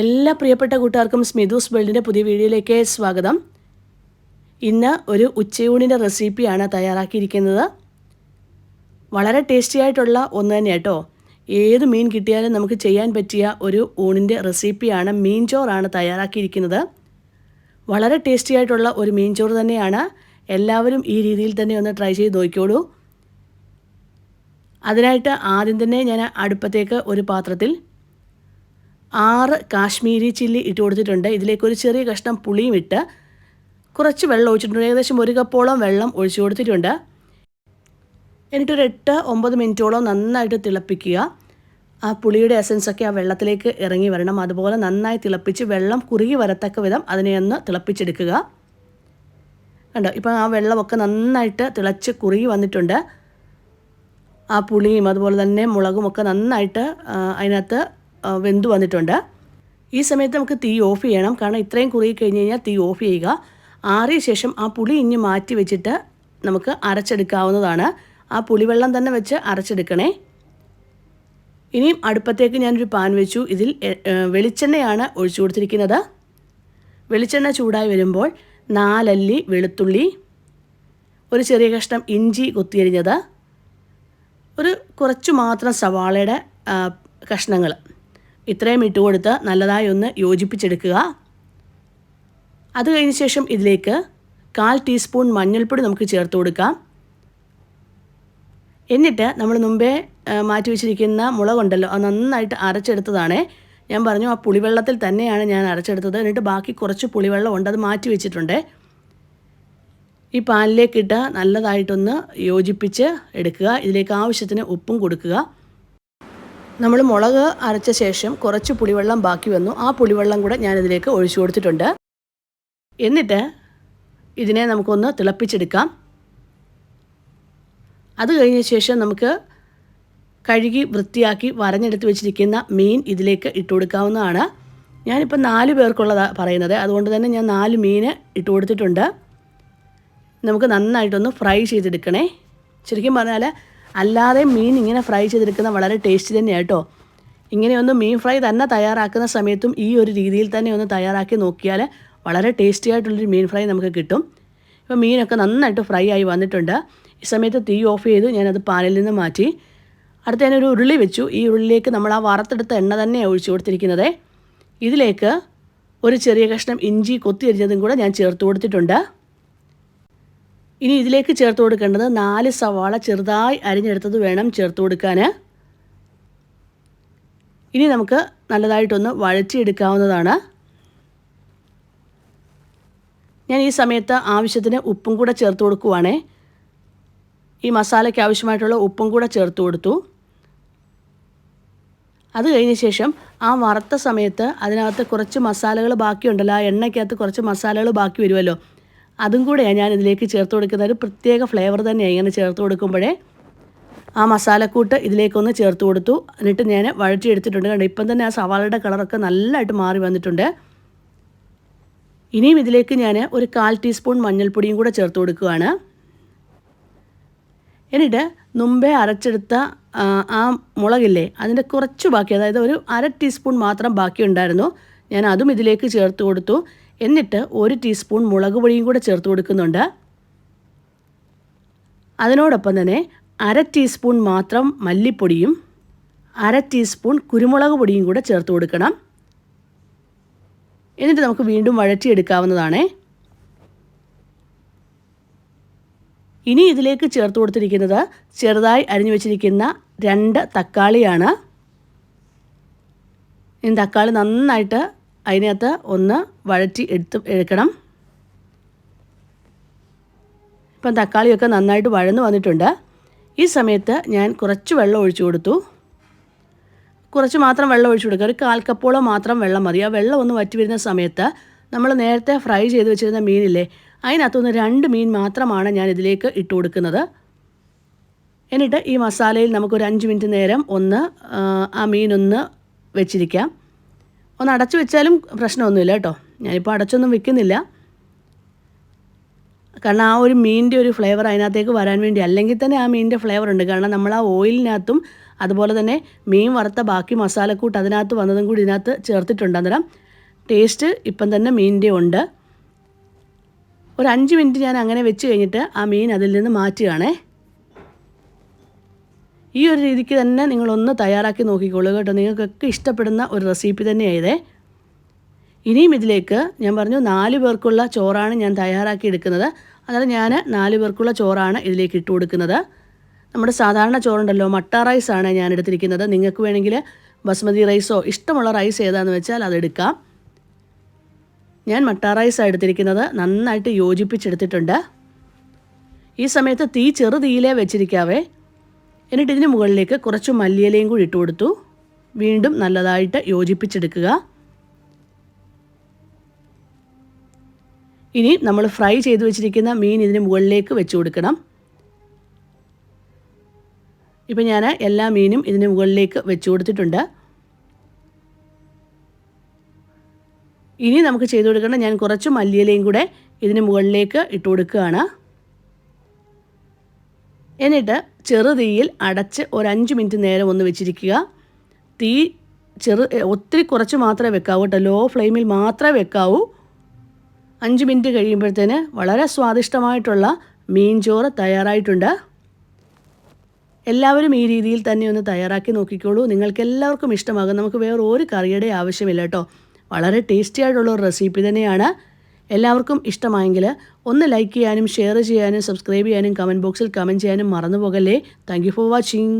എല്ലാ പ്രിയപ്പെട്ട കൂട്ടുകാർക്കും സ്മിതൂസ് വേൾഡിന്റെ പുതിയ വീഡിയോയിലേക്ക് സ്വാഗതം. ഇന്ന് ഒരു ഉച്ചയൂണിന്റെ റെസിപ്പിയാണ് തയ്യാറാക്കിയിരിക്കുന്നത്. വളരെ ടേസ്റ്റി ആയിട്ടുള്ള ഒന്ന് തന്നെ കേട്ടോ. ഏത് മീൻ കിട്ടിയാലും നമുക്ക് ചെയ്യാൻ പറ്റിയ ഒരു ഊണിന്റെ റെസിപ്പിയാണ് മീൻ ചോറാണ് തയ്യാറാക്കിയിരിക്കുന്നത്. വളരെ ടേസ്റ്റി ആയിട്ടുള്ള ഒരു മീൻ ചോറ് തന്നെയാണ്. എല്ലാവരും ഈ രീതിയിൽ തന്നെ ഒന്ന് ട്രൈ ചെയ്ത് നോക്കിയോളൂ അതിനായിട്ട് ആദ്യം തന്നെ ഞാൻ അടുപ്പത്തേക്ക് ഒരു പാത്രത്തിൽ ആറ് കാശ്മീരി ചില്ലി ഇട്ട് കൊടുത്തിട്ടുണ്ട്. ഇതിലേക്ക് ഒരു ചെറിയ കഷ്ണം പുളിയും ഇട്ട് കുറച്ച് വെള്ളം ഒഴിച്ചിട്ടുണ്ട്. ഏകദേശം ഒരു കപ്പോളം വെള്ളം ഒഴിച്ചു കൊടുത്തിട്ടുണ്ട്. എന്നിട്ടൊരു എട്ട് ഒമ്പത് മിനിറ്റോളം നന്നായിട്ട് തിളപ്പിക്കുക. ആ പുളിയുടെ എസൻസൊക്കെ ആ വെള്ളത്തിലേക്ക് ഇറങ്ങി വരണം. അതുപോലെ നന്നായി തിളപ്പിച്ച് വെള്ളം കുറുകി വരത്തക്ക വിധം അതിനെ ഒന്ന് തിളപ്പിച്ചെടുക്കുക. കണ്ടോ? ഇപ്പം ആ വെള്ളമൊക്കെ നന്നായിട്ട് തിളച്ച് കുറുകി വന്നിട്ടുണ്ട്. ആ പുളിയും അതുപോലെ തന്നെ മുളകുമൊക്കെ നന്നായിട്ട് അതിനകത്ത് വെന്ത് വന്നിട്ടുണ്ട്. ഈ സമയത്ത് നമുക്ക് തീ ഓഫ് ചെയ്യണം. കാരണം ഇത്രയും കുറുകി കഴിഞ്ഞ് കഴിഞ്ഞാൽ തീ ഓഫ് ചെയ്യുക. ആറിയ ശേഷം ആ പുളി ഇഞ്ഞ് മാറ്റി വെച്ചിട്ട് നമുക്ക് അരച്ചെടുക്കാവുന്നതാണ്. ആ പുളിവെള്ളം തന്നെ വെച്ച് അരച്ചെടുക്കണേ. ഇനിയും അടുപ്പത്തേക്ക് ഞാനൊരു പാൻ വെച്ചു. ഇതിൽ വെളിച്ചെണ്ണയാണ് ഒഴിച്ചു കൊടുത്തിരിക്കുന്നത്. വെളിച്ചെണ്ണ ചൂടായി വരുമ്പോൾ നാലല്ലി വെളുത്തുള്ളി ഒരു ചെറിയ കഷ്ണം ഇഞ്ചി കൊത്തിയരിഞ്ഞത് ഒരു കുറച്ച് മാത്രം സവാളയുടെ കഷ്ണങ്ങൾ. ഇത്രയും ഇട്ട് കൊടുത്ത് നല്ലതായി ഒന്ന് യോജിപ്പിച്ചെടുക്കുക. അത് കഴിഞ്ഞ ശേഷം ഇതിലേക്ക് കാൽ ടീസ്പൂൺ മഞ്ഞൾപ്പൊടി നമുക്ക് ചേർത്ത് കൊടുക്കാം. എന്നിട്ട് നമ്മൾ മുമ്പേ മാറ്റി വെച്ചിരിക്കുന്ന മുളകുണ്ടല്ലോ അത് നന്നായിട്ട് അരച്ചെടുത്തതാണ്. ഞാൻ പറഞ്ഞു ആ പുളിവെള്ളത്തിൽ തന്നെയാണ് ഞാൻ അരച്ചെടുത്തത്. എന്നിട്ട് ബാക്കി കുറച്ച് പുളിവെള്ളം ഉണ്ട് അത് മാറ്റി വെച്ചിട്ടുണ്ട്. ഈ പാലിലേക്കിട്ട് നല്ലതായിട്ടൊന്ന് യോജിപ്പിച്ച് എടുക്കുക. ഇതിലേക്ക് ആവശ്യത്തിന് ഉപ്പും കൊടുക്കുക. നമ്മൾ മുളക് അരച്ച ശേഷം കുറച്ച് പുളിവെള്ളം ബാക്കി വന്നു. ആ പുളിവെള്ളം കൂടെ ഞാനിതിലേക്ക് ഒഴിച്ചു കൊടുത്തിട്ടുണ്ട്. എന്നിട്ട് ഇതിനെ നമുക്കൊന്ന് തിളപ്പിച്ചെടുക്കാം. അത് കഴിഞ്ഞ ശേഷം നമുക്ക് കഴുകി വൃത്തിയാക്കി വരഞ്ഞെടുത്ത് വെച്ചിരിക്കുന്ന മീൻ ഇതിലേക്ക് ഇട്ട് കൊടുക്കാവുന്നതാണ്. ഞാനിപ്പോൾ നാല് പേർക്കുള്ളതാണ് പറയുന്നത്. അതുകൊണ്ട് തന്നെ ഞാൻ നാല് മീൻ ഇട്ട് കൊടുത്തിട്ടുണ്ട്. നമുക്ക് നന്നായിട്ടൊന്ന് ഫ്രൈ ചെയ്തെടുക്കണേ. ശരിക്കും പറഞ്ഞാൽ അല്ലാതെ മീൻ ഇങ്ങനെ ഫ്രൈ ചെയ്തെടുക്കുന്ന വളരെ ടേസ്റ്റി തന്നെയാണ് കേട്ടോ. ഇങ്ങനെയൊന്ന് മീൻ ഫ്രൈ തന്നെ തയ്യാറാക്കുന്ന സമയത്തും ഈ ഒരു രീതിയിൽ തന്നെ ഒന്ന് തയ്യാറാക്കി നോക്കിയാൽ വളരെ ടേസ്റ്റി ആയിട്ടുള്ളൊരു മീൻ ഫ്രൈ നമുക്ക് കിട്ടും. ഇപ്പോൾ മീനൊക്കെ നന്നായിട്ട് ഫ്രൈ ആയി വന്നിട്ടുണ്ട്. ഈ സമയത്ത് തീ ഓഫ് ചെയ്ത് ഞാനത് പാലിൽ നിന്ന് മാറ്റി അടുത്ത ഞാനൊരു ഉരുളി വെച്ചു. ഈ ഉരുളിലേക്ക് നമ്മൾ ആ വറുത്തെടുത്ത എണ്ണ തന്നെയാണ് ഒഴിച്ചു കൊടുത്തിരിക്കുന്നത്. ഇതിലേക്ക് ഒരു ചെറിയ കഷ്ണം ഇഞ്ചി കൊത്തി അരിഞ്ഞതും കൂടെ ഞാൻ ചേർത്ത് കൊടുത്തിട്ടുണ്ട്. ഇനി ഇതിലേക്ക് ചേർത്ത് കൊടുക്കേണ്ടത് നാല് സവാള ചെറുതായി അരിഞ്ഞെടുത്തത് വേണം ചേർത്ത് കൊടുക്കാൻ ഇനി നമുക്ക് നല്ലതായിട്ടൊന്ന് വഴറ്റിയെടുക്കാവുന്നതാണ്. ഞാൻ ഈ സമയത്ത് ആവശ്യത്തിന് ഉപ്പും കൂടെ ചേർത്ത് കൊടുക്കുവാണേ. ഈ മസാലയ്ക്ക് ആവശ്യമായിട്ടുള്ള ഉപ്പും കൂടെ ചേർത്ത് കൊടുത്തു. അത് കഴിഞ്ഞ ശേഷം ആ വറുത്ത സമയത്ത് അതിനകത്ത് കുറച്ച് മസാലകൾ ബാക്കിയുണ്ടല്ലോ ആ എണ്ണയ്ക്കകത്ത് കുറച്ച് മസാലകൾ ബാക്കി വരുമല്ലോ. അതും കൂടെയാണ് ഞാൻ ഇതിലേക്ക് ചേർത്ത് കൊടുക്കുന്ന ഒരു പ്രത്യേക ഫ്ലേവർ തന്നെയാണ് ഇങ്ങനെ ചേർത്ത് കൊടുക്കുമ്പോഴേ ആ മസാലക്കൂട്ട് ഇതിലേക്കൊന്ന് ചേർത്ത് കൊടുത്തു. എന്നിട്ട് ഞാൻ വഴറ്റിയെടുത്തിട്ടുണ്ട്. കണ്ടോ ഇപ്പം തന്നെ ആ സവാളയുടെ കളറൊക്കെ നല്ലതായിട്ട് മാറി വന്നിട്ടുണ്ട്. ഇനിയും ഇതിലേക്ക് ഞാൻ ഒരു കാൽ ടീസ്പൂൺ മഞ്ഞൾപ്പൊടിയും കൂടെ ചേർത്ത് കൊടുക്കുകയാണ്. എന്നിട്ട് മുമ്പേ അരച്ചെടുത്ത ആ മുളകില്ലേ അതിന്റെ കുറച്ച് ബാക്കി അതായത് ഒരു അര ടീസ്പൂൺ മാത്രം ബാക്കി ഉണ്ടായിരുന്നു ഞാൻ അതും ഇതിലേക്ക് ചേർത്ത് കൊടുത്തു. എന്നിട്ട് ഒരു ടീസ്പൂൺ മുളക് പൊടിയും കൂടെ ചേർത്ത് കൊടുക്കുന്നുണ്ട്. അതിനോടൊപ്പം തന്നെ അര ടീസ്പൂൺ മാത്രം മല്ലിപ്പൊടിയും അര ടീസ്പൂൺ കുരുമുളക് പൊടിയും കൂടെ ചേർത്ത് കൊടുക്കണം. എന്നിട്ട് നമുക്ക് വീണ്ടും വഴറ്റിയെടുക്കാവുന്നതാണേ. ഇനി ഇതിലേക്ക് ചേർത്ത് കൊടുത്തിരിക്കുന്നത് ചെറുതായി അരിഞ്ഞു വെച്ചിരിക്കുന്ന രണ്ട് തക്കാളിയാണ്. ഇനി തക്കാളി നന്നായിട്ട് അതിനകത്ത് ഒന്ന് വഴറ്റി എടുത്ത് എടുക്കണം. ഇപ്പം തക്കാളിയൊക്കെ നന്നായിട്ട് വഴന്ന് വന്നിട്ടുണ്ട്. ഈ സമയത്ത് ഞാൻ കുറച്ച് വെള്ളം ഒഴിച്ചു കൊടുത്തു. കുറച്ച് മാത്രം വെള്ളം ഒഴിച്ചു കൊടുക്കുക. ഒരു കാൽ കപ്പോളം മാത്രം വെള്ളം മതി. ആ വെള്ളം ഒന്ന് വറ്റി വരുന്ന സമയത്ത് നമ്മൾ നേരത്തെ ഫ്രൈ ചെയ്ത് വെച്ചിരുന്ന മീനില്ലേ അതിനകത്തുനിന്ന് രണ്ട് മീൻ മാത്രമാണ് ഞാൻ ഇതിലേക്ക് ഇട്ട് കൊടുക്കുന്നത്. എന്നിട്ട് ഈ മസാലയിൽ നമുക്കൊരു അഞ്ച് മിനിറ്റ് നേരം ഒന്ന് ആ മീനൊന്ന് വെച്ചിരിക്കാം. ഒന്ന് അടച്ചു വെച്ചാലും പ്രശ്നമൊന്നുമില്ല കേട്ടോ. ഞാനിപ്പോൾ അടച്ചൊന്നും വെക്കുന്നില്ല. കാരണം ആ ഒരു മീനിന്റെ ഒരു ഫ്ലേവർ അതിനകത്തേക്ക് വരാൻ വേണ്ടി അല്ലെങ്കിൽ തന്നെ ആ മീനിന്റെ ഫ്ലേവർ ഉണ്ട്. കാരണം നമ്മൾ ആ ഓയിലിനകത്തും അതുപോലെ തന്നെ മീൻ വറുത്ത ബാക്കി മസാലക്കൂട്ട് അതിനകത്ത് വന്നതും കൂടി ഇതിനകത്ത് ചേർത്തിട്ടുണ്ട്. അന്നേരം ടേസ്റ്റ് ഇപ്പം തന്നെ മീനിന്റെ ഉണ്ട്. ഒരു അഞ്ച് മിനിറ്റ് ഞാൻ അങ്ങനെ വെച്ച് കഴിഞ്ഞിട്ട് ആ മീൻ അതിൽ നിന്ന് മാറ്റുകയാണേ. ഈ ഒരു രീതിക്ക് തന്നെ നിങ്ങളൊന്ന് തയ്യാറാക്കി നോക്കിക്കോളൂ കേട്ടോ. നിങ്ങൾക്കൊക്കെ ഇഷ്ടപ്പെടുന്ന ഒരു റെസിപ്പി തന്നെയായതേ. ഇനിയും ഇതിലേക്ക് ഞാൻ പറഞ്ഞു നാല് പേർക്കുള്ള ചോറാണ് ഞാൻ തയ്യാറാക്കി എടുക്കുന്നത്. അതായത് ഞാൻ നാല് പേർക്കുള്ള ചോറാണ് ഇതിലേക്ക് ഇട്ട് കൊടുക്കുന്നത്. നമ്മുടെ സാധാരണ ചോറുണ്ടല്ലോ മട്ട റൈസാണ് ഞാൻ എടുത്തിരിക്കുന്നത്. നിങ്ങൾക്ക് വേണമെങ്കിൽ ബസ്മതി റൈസോ ഇഷ്ടമുള്ള റൈസ് ഏതാണെന്ന് വെച്ചാൽ അതെടുക്കാം ഞാൻ മട്ട റൈസാണ് എടുത്തിരിക്കുന്നത്. നന്നായിട്ട് യോജിപ്പിച്ചെടുത്തിട്ടുണ്ട്. ഈ സമയത്ത് തീ ചെറുതീയിലേ വെച്ചിരിക്കാവേ. എന്നിട്ട് ഇതിന് മുകളിലേക്ക് കുറച്ച് മല്ലിയിലയും കൂടി ഇട്ട് കൊടുത്തു. വീണ്ടും നല്ലതായിട്ട് യോജിപ്പിച്ചെടുക്കുക. ഇനി നമ്മൾ ഫ്രൈ ചെയ്ത് വെച്ചിരിക്കുന്ന മീൻ ഇതിന് മുകളിലേക്ക് വെച്ച് കൊടുക്കണം. ഇപ്പം ഞാൻ എല്ലാ മീനും ഇതിന് മുകളിലേക്ക് വെച്ച് കൊടുത്തിട്ടുണ്ട്. ഇനി നമുക്ക് ചെയ്ത് കൊടുക്കേണ്ട ഞാൻ കുറച്ച് മല്ലിയിലയും കൂടെ ഇതിന് മുകളിലേക്ക് ഇട്ട് കൊടുക്കുകയാണ്. എന്നിട്ട് ചെറുതീയിൽ അടച്ച് ഒരു അഞ്ച് മിനിറ്റ് നേരം ഒന്ന് വെച്ചിരിക്കുക. തീ ചെറു ഒത്തിരി കുറച്ച് മാത്രമേ വെക്കാവൂ കേട്ടോ. ലോ ഫ്ലെയിമിൽ മാത്രമേ വെക്കാവൂ. അഞ്ച് മിനിറ്റ് കഴിയുമ്പോഴത്തേന് വളരെ സ്വാദിഷ്ടമായിട്ടുള്ള മീൻ ചോറ് തയ്യാറായിട്ടുണ്ട്. എല്ലാവരും ഈ രീതിയിൽ തന്നെ ഒന്ന് തയ്യാറാക്കി നോക്കിക്കോളൂ. നിങ്ങൾക്ക് എല്ലാവർക്കും ഇഷ്ടമാകും. നമുക്ക് വേറെ ഒരു കറിയുടെ ആവശ്യമില്ല കേട്ടോ. വളരെ ടേസ്റ്റി ആയിട്ടുള്ള ഒരു റെസിപ്പി തന്നെയാണ്. എല്ലാവർക്കും ഇഷ്ടമായെങ്കിൽ ഒന്ന് ലൈക്ക് ചെയ്യാനും ഷെയർ ചെയ്യാനും സബ്സ്ക്രൈബ് ചെയ്യാനും കമന്റ് ബോക്സിൽ കമന്റ് ചെയ്യാനും മറന്നു പോകല്ലേ താങ്ക് ഫോർ വാച്ചിങ്